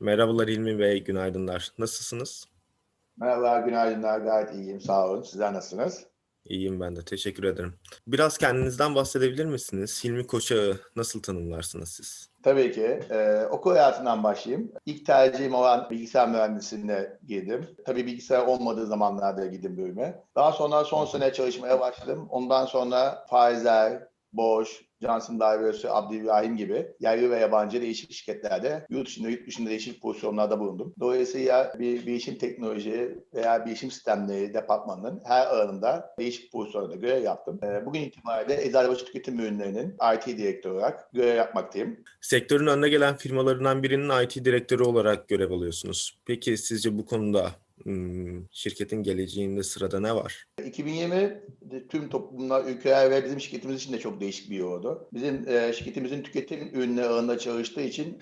Merhabalar İlmi Bey, günaydınlar. Nasılsınız? Merhaba, günaydınlar. Gayet iyiyim. Sağ olun. Sizler nasılsınız? İyiyim ben de, teşekkür ederim. Biraz kendinizden bahsedebilir misiniz? Hilmi Koçak'ı nasıl tanımlarsınız siz? Tabii ki. Ee, okul hayatından başlayayım. İlk tercihim olan bilgisayar mühendisliğine girdim. Tabii bilgisayar olmadığı zamanlarda girdim bölüme. Daha sonra son sene çalışmaya başladım. Ondan sonra Pfizer, Bosch, Johnson Divers'ı, Abdülrahim gibi yerli ve yabancı değişik şirketlerde yurt dışında, yurt dışında değişik pozisyonlarda bulundum. Dolayısıyla bir bilişim teknoloji veya bilişim sistemleri departmanının her alanında değişik pozisyonlarda görev yaptım. Ee, Bugün itibariyle Eczacıbaşı Tüketim Ürünleri'nin IT direktörü olarak görev yapmaktayım. Sektörün önde gelen firmalarından birinin IT direktörü olarak görev alıyorsunuz. Peki sizce bu konuda şirketin geleceğinde sırada ne var? 2020 de tüm toplumlar, ülkeler ve bizim şirketimiz için de çok değişik bir yıl oldu. Bizim şirketimizin tüketim ürünleri ağında çalıştığı için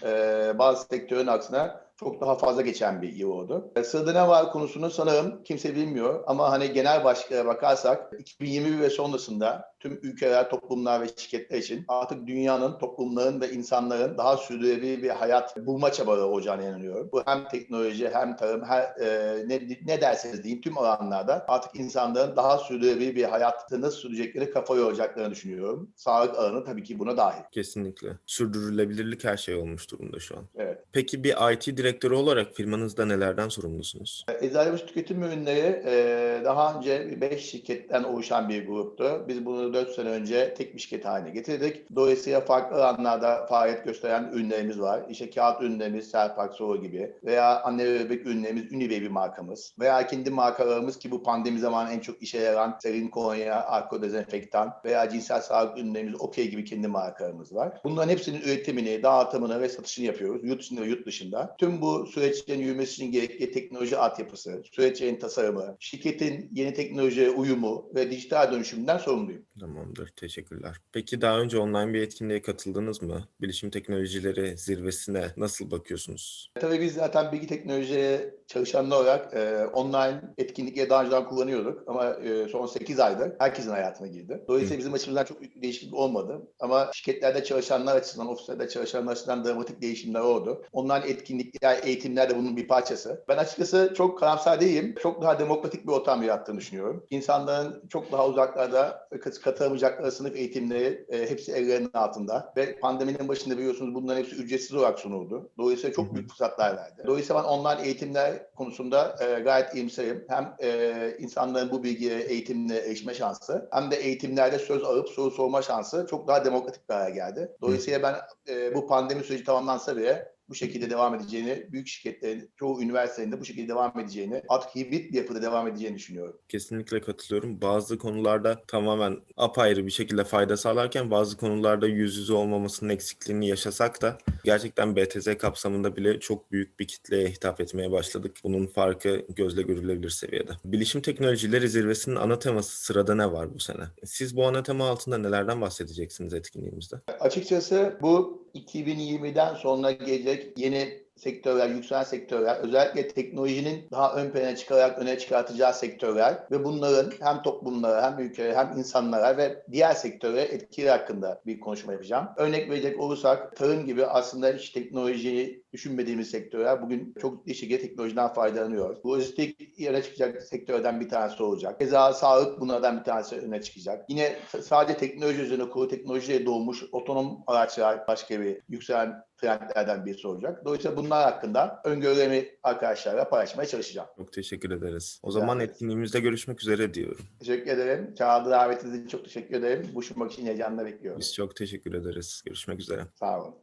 bazı sektörün aksine çok daha fazla geçen bir yıl oldu. E, Sırada ne var konusunu sanırım kimse bilmiyor ama hani genel başlıklara bakarsak 2021 ve sonrasında tüm ülkeler, toplumlar ve şirketler için artık dünyanın, toplumların ve insanların daha sürdürülebilir bir hayat bulma çabaları olacağına inanıyorum. Bu hem teknoloji hem tarım her e, ne, ne derseniz deyin tüm alanlarda artık insanların daha sürdürülebilir bir hayatı nasıl sürecekleri kafa yoracaklarını düşünüyorum. Sağlık alanı tabii ki buna dahil. Kesinlikle. Sürdürülebilirlik her şey olmuş durumda şu an. Evet. Peki bir IT direktörü olarak firmanızda nelerden sorumlusunuz? Eczacıbaşı Tüketim Ürünleri e, daha önce 5 şirketten oluşan bir gruptu. Biz bunu 4 sene önce tek bir şirket haline getirdik. Dolayısıyla farklı alanlarda faaliyet gösteren ürünlerimiz var. İşte kağıt ürünlerimiz Serpak Soğu gibi veya anne ve bebek ürünlerimiz Unibaby markamız veya kendi markalarımız ki bu pandemi zamanı en çok işe yarayan Serin Kolonya, Arko Dezenfektan veya cinsel sağlık ürünlerimiz Okey gibi kendi markalarımız var. Bunların hepsinin üretimini, dağıtımını ve satışını yapıyoruz. Yurt içinde ve yurt dışında. Tüm bu süreçlerin yürümesi için gerekli teknoloji altyapısı, süreçlerin tasarımı, şirketin yeni teknolojiye uyumu ve dijital dönüşümünden sorumluyum. Tamamdır, teşekkürler. Peki daha önce online bir etkinliğe katıldınız mı? Bilişim teknolojileri zirvesine nasıl bakıyorsunuz? Tabii biz zaten bilgi teknoloji çalışanlar olarak e, online etkinlikleri daha önceden kullanıyorduk ama e, son 8 aydır herkesin hayatına girdi. Dolayısıyla bizim açımızdan çok büyük bir değişiklik olmadı. Ama şirketlerde çalışanlar açısından, ofislerde çalışanlar açısından dramatik değişimler oldu. Online etkinlikler, eğitimler de bunun bir parçası. Ben açıkçası çok karamsar değilim. Çok daha demokratik bir ortam yarattığını düşünüyorum. İnsanların çok daha uzaklarda katılamayacakları sınıf eğitimleri e, hepsi ellerinin altında. Ve pandeminin başında biliyorsunuz bunların hepsi ücretsiz olarak sunuldu. Dolayısıyla çok büyük fırsatlar verdi. Dolayısıyla ben online eğitimler konusunda e, gayet iyimserim. Hem e, insanların bu bilgiye, eğitimle erişme şansı hem de eğitimlerde söz alıp soru sorma şansı çok daha demokratik bir hale geldi. Dolayısıyla ben e, bu pandemi süreci tamamlansa bile bu şekilde devam edeceğini, büyük şirketlerin, çoğu üniversitenin de bu şekilde devam edeceğini, artık hibrit bir yapıda devam edeceğini düşünüyorum. Kesinlikle katılıyorum. Bazı konularda tamamen apayrı bir şekilde fayda sağlarken bazı konularda yüz yüze olmamasının eksikliğini yaşasak da gerçekten BTZ kapsamında bile çok büyük bir kitleye hitap etmeye başladık. Bunun farkı gözle görülebilir seviyede. Bilişim teknolojileri zirvesinin ana teması sırada ne var bu sene? Siz bu ana tema altında nelerden bahsedeceksiniz etkinliğimizde? Açıkçası bu 2020'den sonra gelecek yeni sektörler, yükselen sektörler, özellikle teknolojinin daha ön plana çıkarak öne çıkartacağı sektörler ve bunların hem toplumlara hem ülkelere hem insanlara ve diğer sektöre etkileri hakkında bir konuşma yapacağım. Örnek verecek olursak tarım gibi aslında hiç teknolojiyi düşünmediğimiz sektörler bugün çok ciddi şekilde teknolojiden faydalanıyor. Lojistik öne çıkacak sektörden bir tanesi olacak. Keza sağlık bunlardan bir tanesi öne çıkacak. Yine sadece teknoloji üzerine kurulu teknolojiye doğmuş otonom araçlar başka bir yükselen trendlerden birisi olacak. Dolayısıyla bunlar hakkında öngörülerimi arkadaşlarla paylaşmaya çalışacağım. Çok teşekkür ederiz. O zaman ederiz. etkinliğimizde görüşmek üzere diyorum. Teşekkür ederim. Çağrı davetiniz için çok teşekkür ederim. Buluşmak için heyecanla bekliyorum. Biz çok teşekkür ederiz. Görüşmek üzere. Sağ olun.